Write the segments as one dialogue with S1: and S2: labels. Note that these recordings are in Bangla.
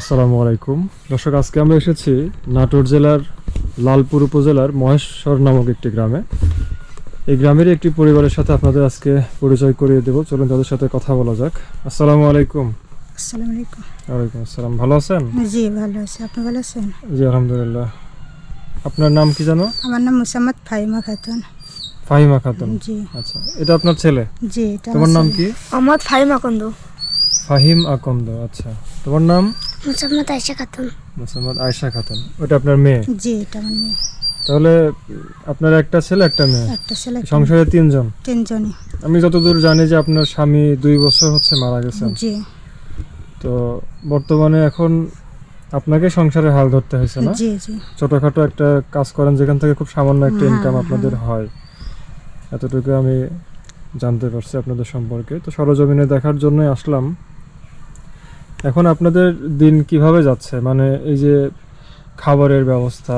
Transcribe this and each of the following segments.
S1: আসসালামু আলাইকুম দর্শক আজকে আমরা এসেছি নাটোর জেলার লালপুর উপজেলার মহেশ্বর নামক একটি গ্রামে এই গ্রামের একটি পরিবারের সাথে আপনাদের আজকে পরিচয় করিয়ে দেব চলুন তাদের সাথে কথা বলা যাক আসসালামু আলাইকুম ওয়ালাইকুম আসসালাম ভালো আছেন জি আলহামদুলিল্লাহ আপনার নাম কি জানো আমার ফাহিমা জি আচ্ছা এটা আপনার ছেলে তোমার নাম কি
S2: ফাহিম আকন্দ
S1: ফাহিম আকন্দ আচ্ছা তোমার নাম
S2: মোসাম্মদ আয়েশা খাতুন
S1: মোসাম্মদ আয়েশা খাতুন ওটা আপনার মেয়ে
S2: জি এটা আমার মেয়ে
S1: তাহলে আপনার একটা ছেলে একটা মেয়ে একটা ছেলে সংসারে তিনজন তিনজনই আমি যতদূর জানি যে আপনার স্বামী দুই বছর হচ্ছে মারা গেছেন জি তো বর্তমানে এখন আপনাকে সংসারে হাল ধরতে হয়েছে না জি জি ছোটখাটো একটা কাজ করেন যেখান থেকে খুব সামান্য একটা ইনকাম হ্যাঁ, হ্যাঁ। আপনাদের হয় এতটুকু আমি জানতে পারছি আপনাদের সম্পর্কে তো সরজমিনে দেখার জন্যই আসলাম এখন আপনাদের দিন কিভাবে যাচ্ছে মানে এই যে খাবারের ব্যবস্থা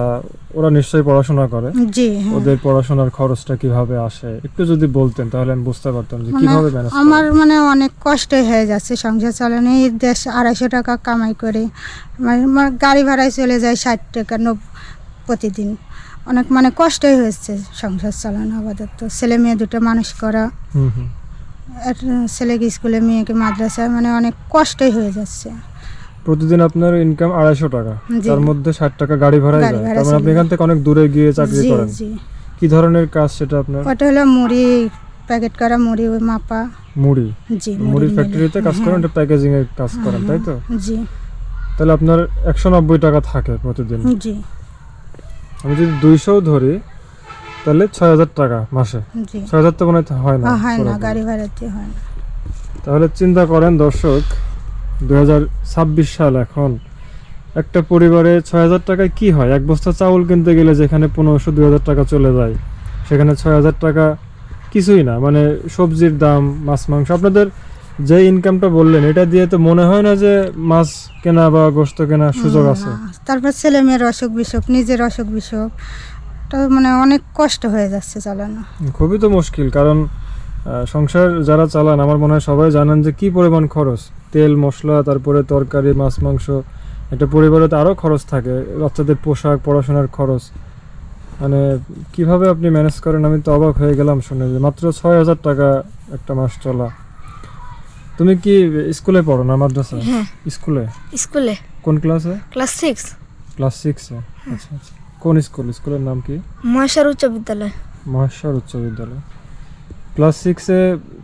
S1: ওরা নিশ্চয়ই পড়াশোনা করে হ্যাঁ। ওদের পড়াশোনার খরচটা কিভাবে আসে একটু যদি বলতেন তাহলে আমি বুঝতে পারতাম যে কিভাবে ম্যানেজ
S2: আমার মানে অনেক কষ্ট হয়ে যাচ্ছে সংসার চালানো এই দেশ আড়াইশো টাকা কামাই করে মানে আমার গাড়ি ভাড়ায় চলে যায় ষাট টাকা নব প্রতিদিন অনেক মানে কষ্টই হয়েছে সংসার চালানো তো ছেলে মেয়ে দুটো মানুষ করা হুম হুম ছেলেকে স্কুলে মেয়েকে মাদ্রাসায় মানে অনেক কষ্টই হয়ে যাচ্ছে
S1: প্রতিদিন আপনার ইনকাম আড়াইশো টাকা তার মধ্যে ষাট টাকা গাড়ি ভাড়া যায় তারপর মানে আপনি এখান থেকে অনেক দূরে গিয়ে চাকরি করেন কি ধরনের কাজ সেটা আপনার
S2: ওটা হলো মুড়ি প্যাকেট করা মুড়ি ওই মাপা মুড়ি জি
S1: মুড়ির ফ্যাক্টরিতে কাজ করেন হ্যাঁ। এটা প্যাকেজিং এর কাজ হ্যাঁ, করেন তাই তো হ্যাঁ। জি তাহলে আপনার একশো নব্বই টাকা থাকে প্রতিদিন জি আমি যদি দুইশো ধরি তাহলে ছয় হাজার টাকা মাসে ছয় হাজার তো মনে হয় না
S2: হয় না গাড়ি ভাড়াতে হয়
S1: তাহলে চিন্তা করেন দর্শক দু সাল এখন একটা পরিবারে ছয় হাজার টাকায় কি হয় এক বস্তা চাউল কিনতে গেলে যেখানে পনেরোশো দুই হাজার টাকা চলে যায় সেখানে ছয় হাজার টাকা কিছুই না মানে সবজির দাম মাছ মাংস আপনাদের যে ইনকামটা বললেন এটা দিয়ে তো মনে হয় না যে মাছ কেনা বা গোস্ত কেনার সুযোগ আছে
S2: তারপর ছেলে মেয়ের অসুখ বিসুখ নিজের অসুখ বিসুখ তো মানে অনেক কষ্ট হয়ে যাচ্ছে চালানো
S1: খুবই তো মুশকিল কারণ সংসার যারা চালান আমার মনে হয় সবাই জানেন যে কি পরিমাণ খরচ তেল মশলা তারপরে তরকারি মাছ মাংস একটা পরিবারে তো আরও খরচ থাকে বাচ্চাদের পোশাক পড়াশোনার খরচ মানে কিভাবে আপনি ম্যানেজ করেন আমি তো অবাক হয়ে গেলাম শুনে যে মাত্র ছয় হাজার টাকা একটা মাস চলা তুমি কি স্কুলে পড়ো না মাদ্রাসা হ্যাঁ। স্কুলে স্কুলে কোন ক্লাসে ক্লাস সিক্স ক্লাস সিক্সে হ্যাঁ। আচ্ছা আচ্ছা কোন স্কুল স্কুলের নাম কি
S2: মহেশ্বর উচ্চ বিদ্যালয়
S1: মহেশ্বর উচ্চ বিদ্যালয় ক্লাস সিক্সে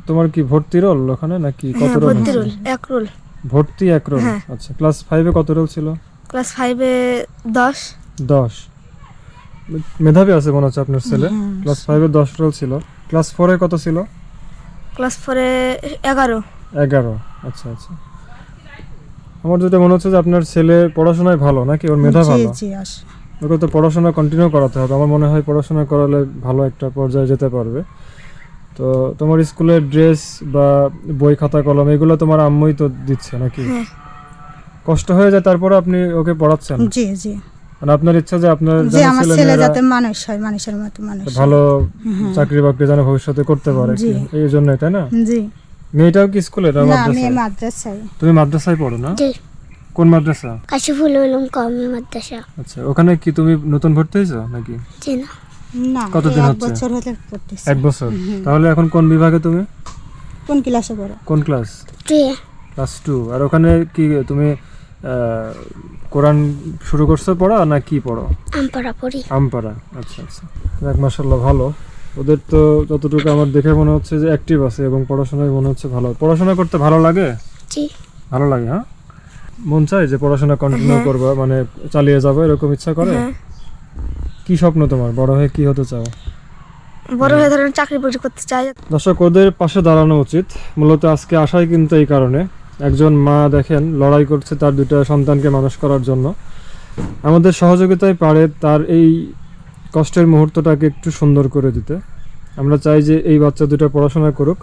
S1: তোমার কি ভর্তি রোল ওখানে নাকি কত রোল
S2: হ্যাঁ, ভর্তি রোল এক রোল
S1: ভর্তি এক রোল হ্যাঁ। আচ্ছা ক্লাস ফাইভে কত রোল ছিল
S2: ক্লাস ফাইভে দশ
S1: দশ মেধাবী আছে মনে হচ্ছে আপনার ছেলে ক্লাস ফাইভে দশ রোল ছিল ক্লাস ফোরে কত ছিল
S2: ক্লাস ফোরে এগারো
S1: এগারো আচ্ছা আচ্ছা আমার যেটা মনে হচ্ছে যে আপনার ছেলে পড়াশোনায় ভালো নাকি ওর মেধা ভালো ওকে তো পড়াশোনা কন্টিনিউ করাতে হবে আমার মনে হয় পড়াশোনা করালে ভালো একটা পর্যায়ে যেতে পারবে তো তোমার স্কুলের ড্রেস বা বই খাতা কলম এগুলো তোমার আম্মুই তো দিচ্ছে নাকি হ্যাঁ। কষ্ট হয়ে যায় তারপরে আপনি ওকে পড়াচ্ছেন জি জি মানে আপনার ইচ্ছা যে আপনার
S2: যে আমার ছেলে যাতে মানুষ হয় মানুষের মতো মানুষ
S1: ভালো চাকরি বাকরি যেন ভবিষ্যতে করতে পারে এই জন্য তাই না জি মেয়েটাও কি স্কুলে না আমি মাদ্রাসায় তুমি মাদ্রাসায় পড়ো না কোন মাদ্রাসা
S2: কাশিফুল উলুম কওমি মাদ্রাসা
S1: আচ্ছা ওখানে কি তুমি নতুন ভর্তি হয়েছো নাকি
S2: জি না না কতদিন হচ্ছে বছর হলে পড়তেছি
S1: এক বছর তাহলে এখন কোন বিভাগে তুমি
S2: কোন ক্লাসে পড়ো কোন ক্লাস টু
S1: ক্লাস টু আর ওখানে কি তুমি কোরআন শুরু করছো পড়া না কি পড়ো আমপাড়া পড়ি আমপাড়া আচ্ছা আচ্ছা যাক মাশাআল্লাহ ভালো ওদের তো যতটুকু আমার দেখে মনে হচ্ছে যে অ্যাক্টিভ আছে এবং পড়াশোনায় মনে হচ্ছে ভালো পড়াশোনা করতে ভালো লাগে জি ভালো লাগে হ্যাঁ মন চায় যে পড়াশোনা কন্টিনিউ হ্যাঁ। করবা মানে চালিয়ে যাবো এরকম ইচ্ছা করে হ্যাঁ। কি স্বপ্ন তোমার বড় হয়ে কি হতে চাও
S2: বড় হয়ে ধরেন চাকরি বাকরি করতে চাই
S1: দর্শক ওদের পাশে দাঁড়ানো উচিত মূলত আজকে কিন্তু এই কারণে একজন মা দেখেন লড়াই করছে তার দুটা সন্তানকে মানুষ করার জন্য আমাদের সহযোগিতায় পারে তার এই কষ্টের মুহূর্তটাকে একটু সুন্দর করে দিতে আমরা চাই যে এই বাচ্চা দুটো পড়াশোনা করুক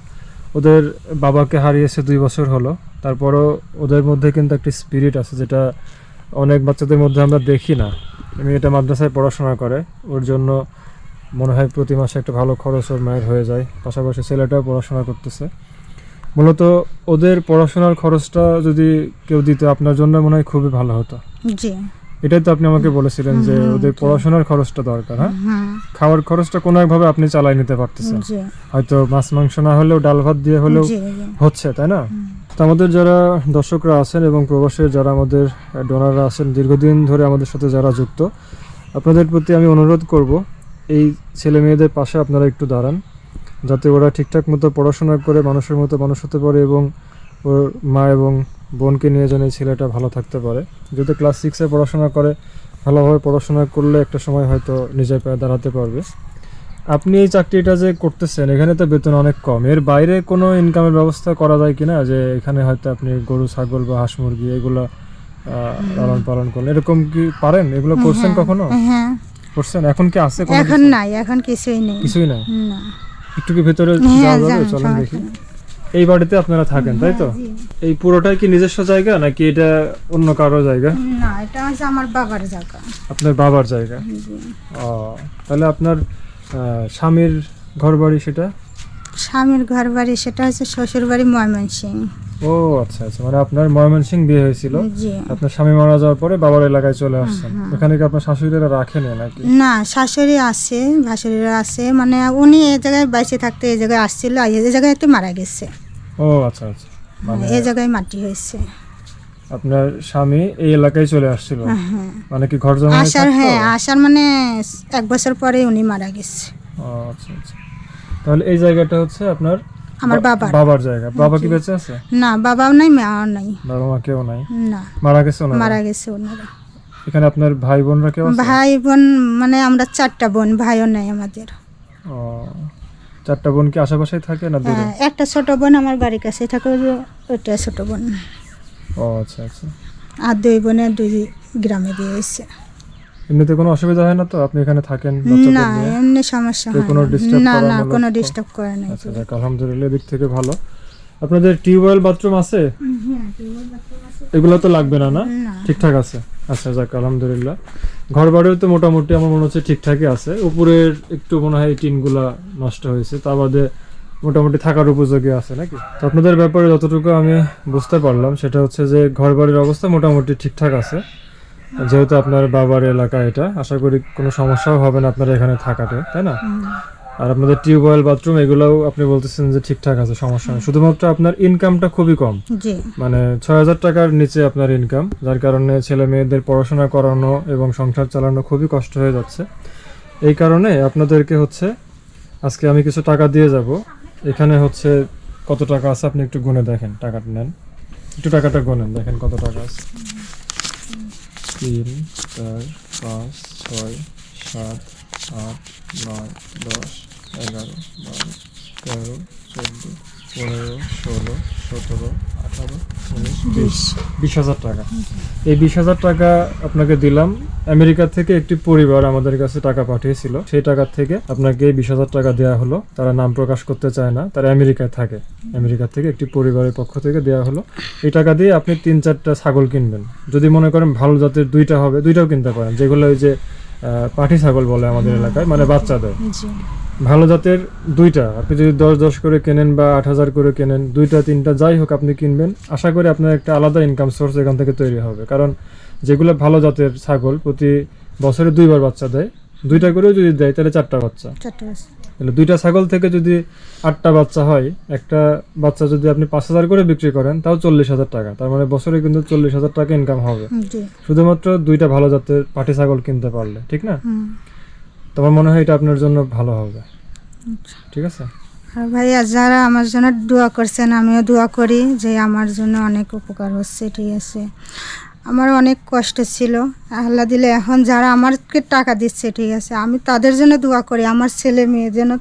S1: ওদের বাবাকে হারিয়েছে দুই বছর হলো তারপরও ওদের মধ্যে কিন্তু একটি স্পিরিট আছে যেটা অনেক বাচ্চাদের মধ্যে আমরা দেখি না মেয়েটা মাদ্রাসায় পড়াশোনা করে ওর জন্য মনে হয় প্রতি মাসে একটা ভালো খরচ ওর মায়ের হয়ে যায় পাশাপাশি ছেলেটাও পড়াশোনা করতেছে মূলত ওদের পড়াশোনার খরচটা যদি কেউ দিত আপনার জন্য মনে হয় খুবই ভালো হতো এটাই তো আপনি আমাকে বলেছিলেন যে ওদের পড়াশোনার খরচটা দরকার হ্যাঁ খাওয়ার খরচটা কোনো একভাবে আপনি চালাই নিতে পারতেছেন হয়তো মাছ মাংস না হলেও ডাল ভাত দিয়ে হলেও হচ্ছে তাই না তো আমাদের যারা দর্শকরা আছেন এবং প্রবাসের যারা আমাদের ডোনাররা আছেন দীর্ঘদিন ধরে আমাদের সাথে যারা যুক্ত আপনাদের প্রতি আমি অনুরোধ করব এই ছেলে মেয়েদের পাশে আপনারা একটু দাঁড়ান যাতে ওরা ঠিকঠাক মতো পড়াশোনা করে মানুষের মতো মানুষ হতে পারে এবং ওর মা এবং বোনকে নিয়ে যেন এই ছেলেটা ভালো থাকতে পারে যদি ক্লাস সিক্সে পড়াশোনা করে ভালোভাবে পড়াশোনা করলে একটা সময় হয়তো নিজের পায়ে দাঁড়াতে পারবে আপনি এই চাকরিটা যে করতেছেন এখানে তো বেতন অনেক কম এর বাইরে কোনো ইনকামের ব্যবস্থা করা যায় কিনা যে এখানে হয়তো আপনি গরু ছাগল বা হাঁস মুরগি এগুলো লালন পালন করলেন এরকম কি পারেন এগুলো করছেন হ্যাঁ। কখনো হ্যাঁ। করছেন এখন কি আছে
S2: কোনো এখন নাই এখন কিছুই নেই কিছুই নাই না
S1: একটু কি ভেতরে হ্যাঁ, যাওয়া যাবে চলেন দেখি এই বাড়িতে আপনারা থাকেন তাই তো এই পুরোটাই কি নিজস্ব জায়গা নাকি এটা অন্য কারো জায়গা
S2: না এটা আমার বাবার জায়গা
S1: আপনার বাবার জায়গা ও তাহলে আপনার স্বামীর ঘর বাড়ি সেটা
S2: স্বামীর ঘর বাড়ি সেটা হচ্ছে শ্বশুর বাড়ি ময়মনসিং
S1: ও আচ্ছা আচ্ছা মানে আপনার ময়মনসিং বিয়ে হয়েছিল আপনার স্বামী মারা যাওয়ার পরে বাবার এলাকায় চলে হ্যাঁ, আসছেন ওখানে হ্যাঁ। কি আপনার শাশুড়িরা রাখেন নাকি
S2: না শাশুড়ি আছে ভাসুরিরা আছে মানে উনি এই জায়গায় বাইসে থাকতে এই জায়গায় আসছিল এই জায়গায় মারা গেছে
S1: ও আচ্ছা আচ্ছা
S2: মানে এই জায়গায় মাটি হয়েছে
S1: আপনার স্বামী এই এলাকায় চলে আসছিল হ্যাঁ, হ্যাঁ। মানে কি ঘর জমা
S2: আসার হ্যাঁ আসার মানে এক বছর পরে উনি মারা গেছে
S1: আচ্ছা আচ্ছা তাহলে এই জায়গাটা হচ্ছে আপনার আমার বাবা বাবার জায়গা বাবা কি বেঁচে আছে
S2: না বাবাও নাই মাও নাই
S1: বাবা মা কেউ নাই না মারা গেছে ওনারা
S2: মারা গেছে ওনারা
S1: এখানে আপনার ভাই বোনরা কেউ
S2: আছে ভাই বোন মানে আমরা চারটা বোন ভাইও নাই আমাদের
S1: ও চারটা বোন কি আশেপাশেই থাকে না দূরে হ্যাঁ,
S2: একটা ছোট বোন আমার বাড়ির কাছেই থাকে ওটা ছোট বোন আচ্ছা আচ্ছা আর দুই বোনে দুই গ্রামে
S1: এমনিতে কোনো অসুবিধা হয় না তো আপনি এখানে থাকেন
S2: না এমনি সমস্যা
S1: হয় কোনো ডিস্টার্ব না
S2: না কোনো ডিস্টার্ব করে না
S1: আচ্ছা আলহামদুলিল্লাহ দিক থেকে ভালো আপনাদের হ্যাঁ, টিউবওয়েল বাথরুম আছে এগুলো তো লাগবে না না ঠিকঠাক আছে আচ্ছা যাক আলহামদুলিল্লাহ ঘর বাড়িও তো মোটামুটি আমার মনে হচ্ছে ঠিকঠাকই আছে উপরের একটু মনে হয় টিনগুলা নষ্ট হয়েছে তা বাদে মোটামুটি থাকার উপযোগী আছে নাকি তো আপনাদের ব্যাপারে যতটুকু আমি বুঝতে পারলাম সেটা হচ্ছে যে ঘর বাড়ির অবস্থা মোটামুটি ঠিকঠাক আছে যেহেতু আপনার বাবার এলাকা এটা আশা করি কোনো সমস্যাও হবে না আপনার এখানে থাকাতে তাই না আর আপনাদের টিউবওয়েল বাথরুম এগুলাও আপনি বলতেছেন যে ঠিকঠাক আছে সমস্যা নেই শুধুমাত্র আপনার ইনকামটা খুবই কম মানে ছয় হাজার টাকার নিচে আপনার ইনকাম যার কারণে ছেলে মেয়েদের পড়াশোনা করানো এবং সংসার চালানো খুবই কষ্ট হয়ে যাচ্ছে এই কারণে আপনাদেরকে হচ্ছে আজকে আমি কিছু টাকা দিয়ে যাব এখানে হচ্ছে কত টাকা আছে আপনি একটু গুনে দেখেন টাকাটা নেন একটু টাকাটা গুনেন দেখেন কত টাকা আছে তিন চার পাঁচ ছয় সাত আট নয় দশ এগারো বারো তেরো চোদ্দো পনেরো ষোলো সতেরো বিশ হাজার টাকা এই বিশ হাজার টাকা আপনাকে দিলাম আমেরিকা থেকে একটি পরিবার আমাদের কাছে টাকা পাঠিয়েছিল সেই টাকা থেকে আপনাকে বিশ হাজার টাকা দেওয়া হলো তারা নাম প্রকাশ করতে চায় না তারা আমেরিকায় থাকে আমেরিকা থেকে একটি পরিবারের পক্ষ থেকে দেওয়া হলো এই টাকা দিয়ে আপনি তিন চারটা ছাগল কিনবেন যদি মনে করেন ভালো জাতের দুইটা হবে দুইটাও কিনতে পারেন যেগুলো ওই যে পাঠি ছাগল বলে আমাদের এলাকায় মানে বাচ্চা দেয় ভালো জাতের দুইটা আপনি যদি দশ দশ করে কেনেন বা আট হাজার করে কেনেন দুইটা তিনটা যাই হোক আপনি কিনবেন আশা করি আপনার একটা আলাদা ইনকাম সোর্স এখান থেকে তৈরি হবে কারণ যেগুলো ভালো জাতের ছাগল প্রতি বছরে দুইবার বাচ্চা দেয় দুইটা করেও যদি দেয় তাহলে চারটা বাচ্চা তাহলে দুইটা ছাগল থেকে যদি আটটা বাচ্চা হয় একটা বাচ্চা যদি আপনি পাঁচ হাজার করে বিক্রি করেন তাও চল্লিশ হাজার টাকা তার মানে বছরে কিন্তু চল্লিশ হাজার টাকা ইনকাম হবে শুধুমাত্র দুইটা ভালো জাতের পাটি ছাগল কিনতে পারলে ঠিক না তোমার মনে হয় এটা আপনার জন্য ভালো হবে আচ্ছা। ঠিক আছে আর
S2: হ্যাঁ ভাইয়া যারা আমার জন্য দোয়া করছেন আমিও দোয়া করি যে আমার জন্য অনেক উপকার হচ্ছে ঠিক আছে আমার অনেক কষ্ট ছিল আল্লাহ দিলে এখন যারা আমারকে টাকা দিচ্ছে ঠিক আছে আমি তাদের জন্য দোয়া করি আমার ছেলে মেয়ে যেন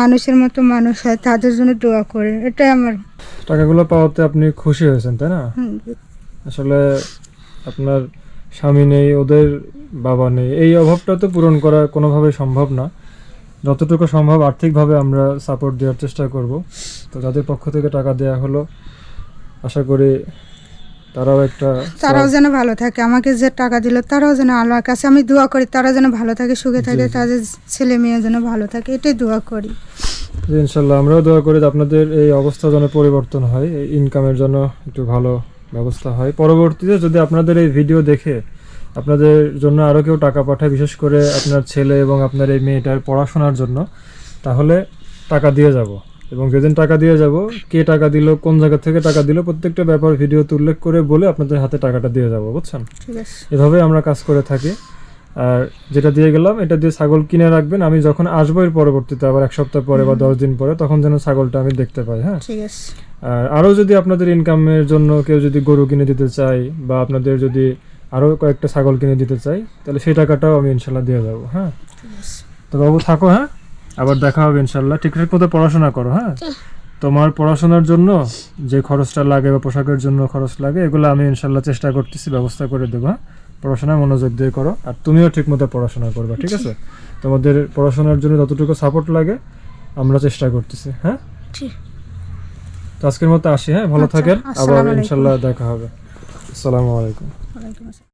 S2: মানুষের মতো মানুষ হয় তাদের জন্য দোয়া করে এটাই আমার
S1: টাকাগুলো পাওয়াতে আপনি খুশি হয়েছেন তাই না আসলে আপনার স্বামী নেই ওদের বাবা নেই এই অভাবটা তো পূরণ করা কোনোভাবে সম্ভব না যতটুকু সম্ভব আর্থিকভাবে আমরা সাপোর্ট দেওয়ার চেষ্টা করব তো যাদের পক্ষ থেকে টাকা দেয়া হলো আশা করি তারাও একটা
S2: তারাও যেন ভালো থাকে আমাকে যে টাকা দিল তারাও যেন আল্লাহর কাছে আমি দোয়া করি তারা যেন ভালো থাকে সুখে থাকে তাদের ছেলে মেয়ে যেন ভালো থাকে এটাই দোয়া করি
S1: ইনশাল্লাহ আমরাও দোয়া করি আপনাদের এই অবস্থা যেন পরিবর্তন হয় এই ইনকামের জন্য একটু ভালো ব্যবস্থা হয় পরবর্তীতে যদি আপনাদের এই ভিডিও দেখে আপনাদের জন্য আরও কেউ টাকা পাঠায় বিশেষ করে আপনার ছেলে এবং আপনার এই মেয়েটার পড়াশোনার জন্য তাহলে টাকা দিয়ে যাব এবং যেদিন টাকা দিয়ে যাব কে টাকা দিল কোন জায়গা থেকে টাকা দিল প্রত্যেকটা ব্যাপার ভিডিওতে উল্লেখ করে বলে আপনাদের হাতে টাকাটা দিয়ে যাব বুঝছেন এভাবে আমরা কাজ করে থাকি আর যেটা দিয়ে গেলাম এটা দিয়ে ছাগল কিনে রাখবেন আমি যখন আসবো এর পরবর্তীতে আবার এক সপ্তাহ পরে বা দশ দিন পরে তখন যেন ছাগলটা আমি দেখতে পাই হ্যাঁ ঠিক আছে আর আরও যদি আপনাদের ইনকামের জন্য কেউ যদি গরু কিনে দিতে চায় বা আপনাদের যদি আরও কয়েকটা ছাগল কিনে দিতে চাই তাহলে সেই টাকাটাও আমি ইনশাল্লাহ দিয়ে দেবো হ্যাঁ তো বাবু থাকো হ্যাঁ আবার দেখা হবে ইনশাল্লাহ ঠিকঠাক মতো পড়াশোনা করো হ্যাঁ? হ্যাঁ তোমার পড়াশোনার জন্য যে খরচটা লাগে বা পোশাকের জন্য খরচ লাগে এগুলো আমি ইনশাল্লাহ চেষ্টা করতেছি ব্যবস্থা করে দেবো হ্যাঁ পড়াশোনায় মনোযোগ দিয়ে করো আর তুমিও ঠিকমতো পড়াশোনা করবে ঠিক আছে তোমাদের পড়াশোনার জন্য যতটুকু সাপোর্ট লাগে আমরা চেষ্টা করতেছি হ্যাঁ আজকের মতো আসি হ্যাঁ ভালো আচ্ছা, থাকেন আবার ইনশাল্লাহ দেখা হবে আসসালামু আলাইকুম